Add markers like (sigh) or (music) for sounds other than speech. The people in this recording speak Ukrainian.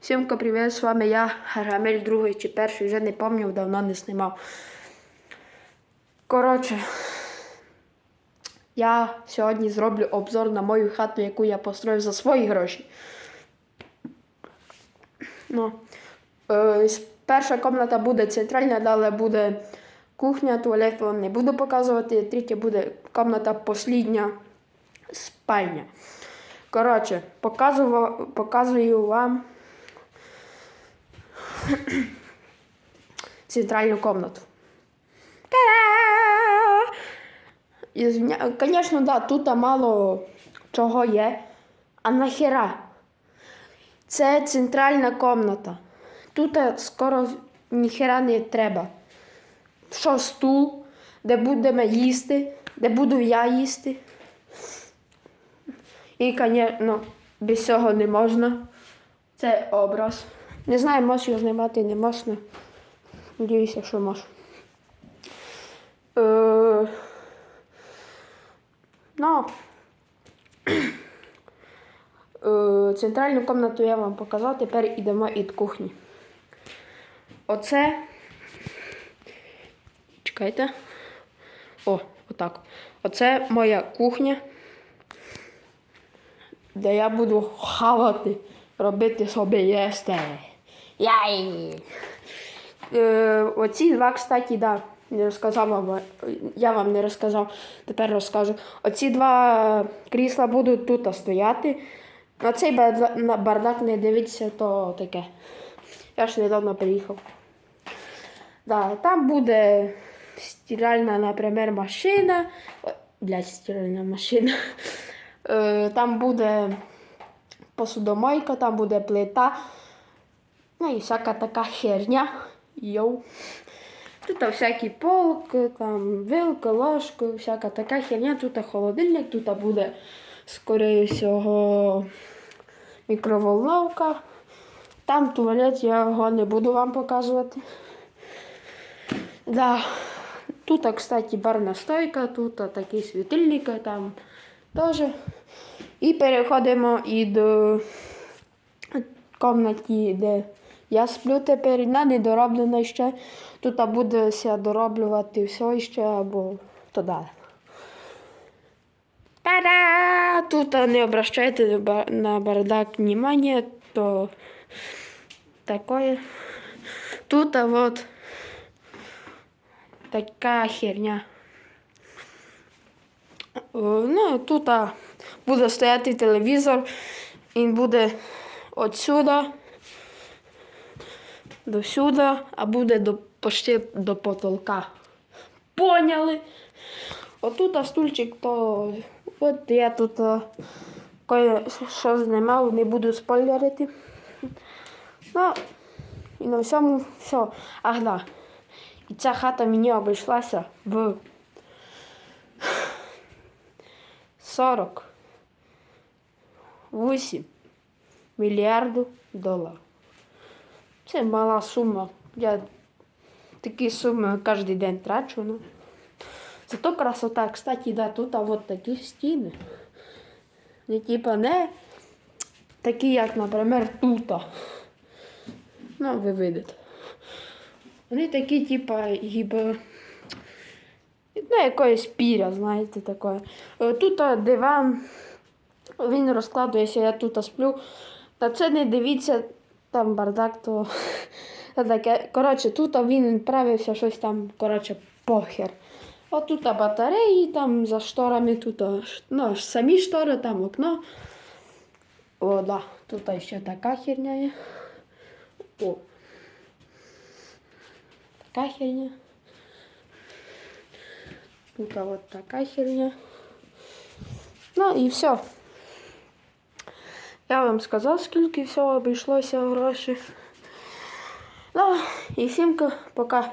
Всім привіт, з вами я, Рамель другий чи перший, вже не пам'ятаю, давно не знімав. Коротше, я сьогодні зроблю обзор на мою хату, яку я построїв за свої гроші. Ну, е, перша кімната буде центральна, далі буде кухня, туалет вам не буду показувати. Третя буде кімната послідня спальня. Коротше, показую вам (coughs) центральну комнату. Извиня... Конечно, да, тут мало чого є. А нахера? Це центральна комната. Тут скоро ніхера не треба. Що стул, де будемо їсти, де буду я їсти. І, звісно, без цього не можна. Це образ. Не знаю, можу його знімати, не можна. Надіюся, що можу. Е, ну, е, центральну кімнату я вам показав, тепер йдемо від кухні. Оце. Чекайте. О, отак. Оце моя кухня де я буду хавати, робити собі їсти. Яй! Е, оці два, кстати, да, не розказав вам, я вам не розказав, тепер розкажу. Оці два крісла будуть тут стояти. На цей бардак не дивіться, то таке. Я ж недавно приїхав. Да, там буде стиральна, наприклад, машина. Ой, Блядь, стиральна машина. Е, Там буде посудомойка, там буде плита. Ну і всяка така херня. Йоу. Тут всякі полки, там вилка, ложка, всяка така херня. Тут холодильник, тут буде, скоріше всього, мікроволновка. Там туалет, я його не буду вам показувати. Да. Тут, кстати, барна стойка, тут такі світильники, там теж. І переходимо і до кімнаті, де я сплю тепер, вона не дороблена ще. Тут буде дороблювати все ще або то далі. Та-да! Тут не обращайте на ба- на бардак внимания, то такое. Тут вот така херня. Ну, тут буде стояти телевізор, він буде отсюда до сюди, а буде до, почти до потолка. Поняли? Отут а стульчик, то от я тут а, кое що знімав, не буду спойлерити. Ну, і на всьому все. Ах, да. І ця хата мені обійшлася в 48 мільярдів доларів. Це мала сума. Я такі суми кожен день трачу. Ну. Зато красота, кстати, да, тут а вот такі стіни. Не типа не такі, як, наприклад, тут. Ну, ви видите. Вони такі, типа, гіби. Ну, якоїсь піря, знаєте, таке. Тут диван, він розкладується, я тут сплю. Та це не дивіться, там бардак, то (laughs) та таке. Коротше, тут він відправився щось там, коротше, похер. От тут батареї, там за шторами, тут ну, самі штори, там окно. О, да, тут ще така херня є. О. Така херня. Тут вот така херня. Ну і все. Я вам сказав, скільки всього обійшлося грошей. Ну, і всім ка- пока.